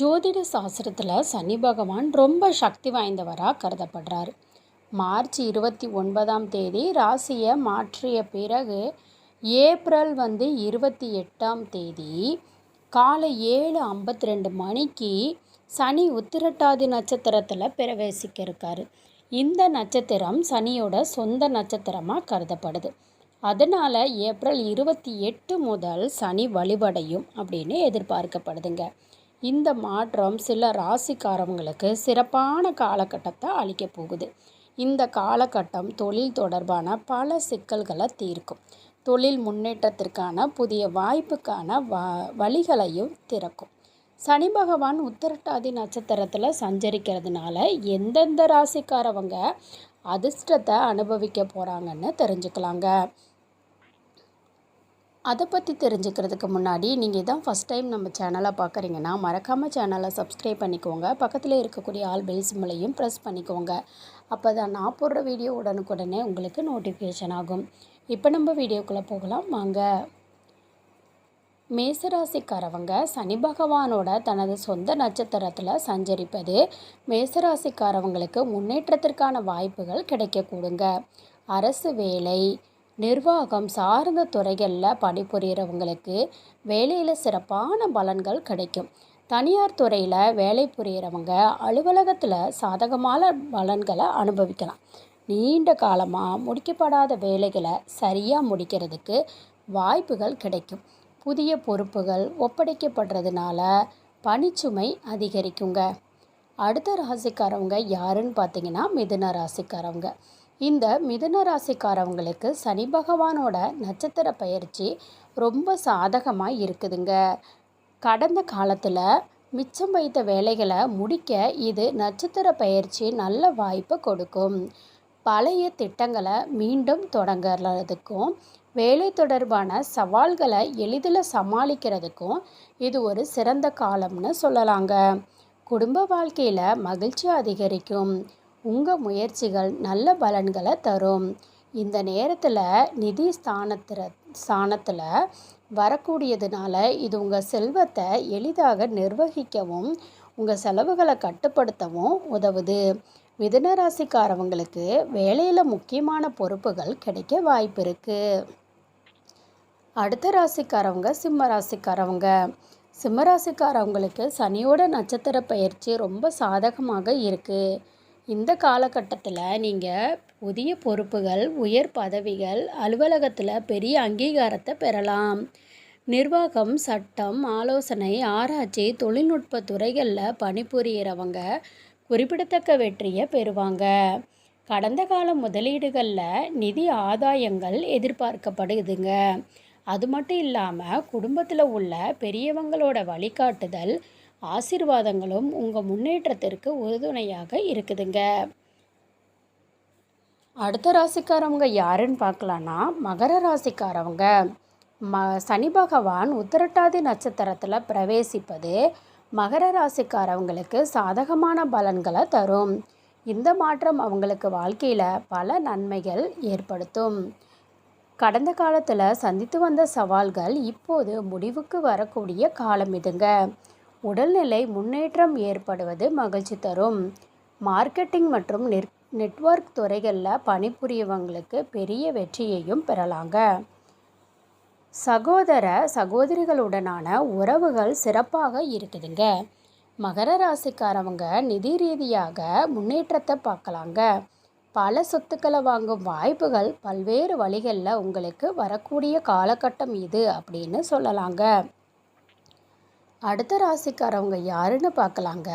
ஜோதிட சாஸ்திரத்தில் சனி பகவான் ரொம்ப சக்தி வாய்ந்தவராக கருதப்படுறார். மார்ச் இருபத்தி ஒன்பதாம் தேதி ராசியை மாற்றிய பிறகு ஏப்ரல் வந்து இருபத்தி எட்டாம் தேதி காலை ஏழு ஐம்பத்தி ரெண்டு மணிக்கு சனி உத்திரட்டாதி நட்சத்திரத்தில் பிரவேசிக்க இருக்கார் இந்த நட்சத்திரம் சனியோட சொந்த நட்சத்திரமாக கருதப்படுது. அதனால் ஏப்ரல் இருபத்தி எட்டு முதல் சனி வழிபடையும் அப்படின்னு எதிர்பார்க்கப்படுதுங்க. இந்த மாற்றம் சில ராசிக்காரவங்களுக்கு சிறப்பான காலகட்டத்தை அளிக்க போகுது. இந்த காலகட்டம் தொழில் தொடர்பான பல சிக்கல்களை தீர்க்கும். தொழில் முன்னேற்றத்திற்கான புதிய வாய்ப்புக்கான வ வழிகளையும் திறக்கும். சனி பகவான் உத்தரட்டாதி நட்சத்திரத்தில் சஞ்சரிக்கிறதுனால எந்தெந்த ராசிக்காரவங்க அதிர்ஷ்டத்தை அனுபவிக்க போகிறாங்கன்னு தெரிஞ்சுக்கலாங்க. அதை பற்றி தெரிஞ்சுக்கிறதுக்கு முன்னாடி நீங்கள் இதான் ஃபஸ்ட் டைம் நம்ம சேனலை பார்க்குறீங்கன்னா மறக்காமல் சேனலை சப்ஸ்கிரைப் பண்ணிக்கோங்க. பக்கத்தில் இருக்கக்கூடிய ஆல் பெல் சிம்லையும் ப்ரெஸ் பண்ணிக்கோங்க. அப்போ தான் நான் போடுற வீடியோ உடனுக்குடனே உங்களுக்கு நோட்டிஃபிகேஷன் ஆகும். இப்போ நம்ம வீடியோக்குள்ளே போகலாம். வாங்க. மேசராசிக்காரவங்க சனி பகவானோட தனது சொந்த நட்சத்திரத்தில் சஞ்சரிப்பது மேசராசிக்காரவங்களுக்கு முன்னேற்றத்திற்கான வாய்ப்புகள் கிடைக்கக்கூடுங்க. அரசு வேலை நிர்வாகம் சார்ந்த துறைகளில் பணிபுரிகிறவங்களுக்கு வேலையில் சிறப்பான பலன்கள் கிடைக்கும். தனியார் துறையில் வேலை புரிகிறவங்க அலுவலகத்தில் சாதகமான பலன்களை அனுபவிக்கலாம். நீண்ட காலமாக முடிக்கப்படாத வேலைகளை சரியாக முடிக்கிறதுக்கு வாய்ப்புகள் கிடைக்கும். புதிய பொறுப்புகள் ஒப்படைக்கப்படுறதுனால பணிச்சுமை அதிகரிக்குங்க. அடுத்த ராசிக்காரவங்க யாருன்னு பார்த்தீங்கன்னா மிதுன ராசிக்காரவங்க. இந்த மிதுன ராசிக்காரவங்களுக்கு சனி பகவானோட நட்சத்திர பயிற்சி ரொம்ப சாதகமாக இருக்குதுங்க. கடந்த காலத்தில் மிச்சம் வைத்த வேலைகளை முடிக்க இது நட்சத்திர பயிற்சி நல்ல வாய்ப்பை கொடுக்கும். பழைய திட்டங்களை மீண்டும் தொடங்குறதுக்கும் வேலை தொடர்பான சவால்களை எளிதில் சமாளிக்கிறதுக்கும் இது ஒரு சிறந்த காலம்னு சொல்லலாங்க. குடும்ப வாழ்க்கையில் மகிழ்ச்சி அதிகரிக்கும். உங்கள் முயற்சிகள் நல்ல பலன்களை தரும். இந்த நேரத்தில் நிதி ஸ்தானத்தில் ஸ்தானத்தில் வரக்கூடியதுனால இது உங்கள் செல்வத்தை எளிதாக நிர்வகிக்கவும் உங்கள் செலவுகளை கட்டுப்படுத்தவும் உதவுது. மிதனராசிக்காரவங்களுக்கு வேலையில் முக்கியமான பொறுப்புகள் கிடைக்க வாய்ப்பு இருக்குது அடுத்த ராசிக்காரவங்க சிம்ம ராசிக்காரவங்க. சிம்ம ராசிக்காரவங்களுக்கு சனியோட நட்சத்திர பயிற்சி ரொம்ப சாதகமாக இருக்குது இந்த காலகட்டத்தில் நீங்கள் புதிய பொறுப்புகள் உயர் பதவிகள் அலுவலகத்தில் பெரிய அங்கீகாரத்தை பெறலாம். நிர்வாகம் சட்டம் ஆலோசனை ஆராய்ச்சி தொழில்நுட்ப துறைகளில் பணிபுரிகிறவங்க குறிப்பிடத்தக்க வெற்றியை பெறுவாங்க. கடந்த கால முதலீடுகளில் நிதி ஆதாயங்கள் எதிர்பார்க்கப்படுதுங்க. அது மட்டும் இல்லாமல் குடும்பத்தில் உள்ள பெரியவங்களோட வழிகாட்டுதல் ஆசீர்வாதங்களும் உங்கள் முன்னேற்றத்திற்கு உறுதுணையாக இருக்குதுங்க. அடுத்த ராசிக்காரவங்க யாருன்னு பார்க்கலான்னா மகர ராசிக்காரவங்க. ம சனி பகவான் உத்தரட்டாதி நட்சத்திரத்தில் பிரவேசிப்பது மகர ராசிக்காரவங்களுக்கு சாதகமான பலன்களை தரும். இந்த மாற்றம் அவங்களுக்கு வாழ்க்கையில் பல நன்மைகள் ஏற்படுத்தும். கடந்த காலத்தில் சந்தித்து வந்த சவால்கள் இப்போது முடிவுக்கு வரக்கூடிய காலம் இதுங்க. உடல்நிலை முன்னேற்றம் ஏற்படுவது மகிழ்ச்சி தரும். மார்க்கெட்டிங் மற்றும் நெட் நெட்ஒர்க் துறைகளில் பணிபுரியவங்களுக்கு பெரிய வெற்றியையும் பெறலாங்க. சகோதர சகோதரிகளுடனான உறவுகள் சிறப்பாக இருக்குதுங்க. மகர ராசிக்காரவங்க நிதி ரீதியாக முன்னேற்றத்தை பார்க்கலாங்க. பல சொத்துக்களை வாங்கும் வாய்ப்புகள் பல்வேறு வழிகளில் உங்களுக்கு வரக்கூடிய காலகட்டம் இது அப்படின்னு சொல்லலாங்க. அடுத்த ராசிக்காரவங்க யாருன்னு பார்க்கலாங்க?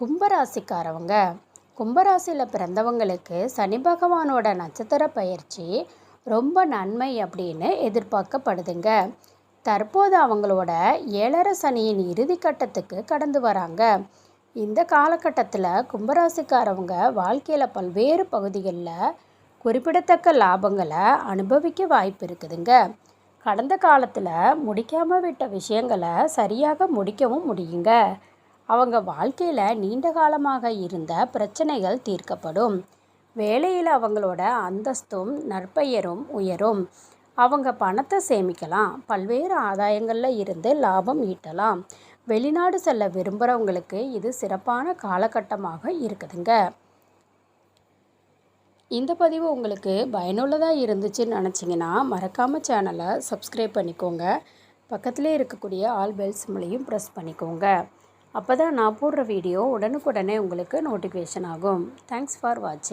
கும்பராசிக்காரவங்க. கும்பராசியில் பிறந்தவங்களுக்கு சனி பகவானோட நட்சத்திர பயிற்சி ரொம்ப நன்மை அப்படின்னு எதிர்பார்க்கப்படுதுங்க. தற்போது அவங்களோட ஏழரை சனியின் இறுதி கட்டத்துக்கு கடந்து வராங்க. இந்த காலகட்டத்தில் கும்பராசிக்காரவங்க வாழ்க்கையில் பல்வேறு பகுதிகளில் குறிப்பிடத்தக்க லாபங்களை அனுபவிக்க வாய்ப்பு இருக்குதுங்க. கடந்த காலத்தில் முடிக்காமல் விட்ட விஷயங்களை சரியாக முடிக்கவும் முடியுங்க. அவங்க வாழ்க்கையில் நீண்ட காலமாக இருந்த பிரச்சனைகள் தீர்க்கப்படும். வேலையில் அவங்களோட அந்தஸ்தும் நற்பெயரும் உயரும். அவங்க பணத்தை சேமிக்கலாம். பல்வேறு ஆதாயங்களில் இருந்து லாபம் ஈட்டலாம். வெளிநாடு செல்ல விரும்புகிறவங்களுக்கு இது சிறப்பான காலகட்டமாக இருக்குதுங்க. இந்த பதிவு உங்களுக்கு பயனுள்ளதாக இருந்துச்சுன்னு நினச்சிங்கன்னா மறக்காமல் சேனலை சப்ஸ்கிரைப் பண்ணிக்கோங்க. பக்கத்திலே இருக்கக்கூடிய ஆல் பெல்ஸ் மூலையும் ப்ரெஸ் பண்ணிக்கோங்க. அப்போ தான் நான் போடுற வீடியோ உடனுக்குடனே உங்களுக்கு நோட்டிஃபிகேஷன் ஆகும். தேங்க்ஸ் ஃபார் வாட்சிங்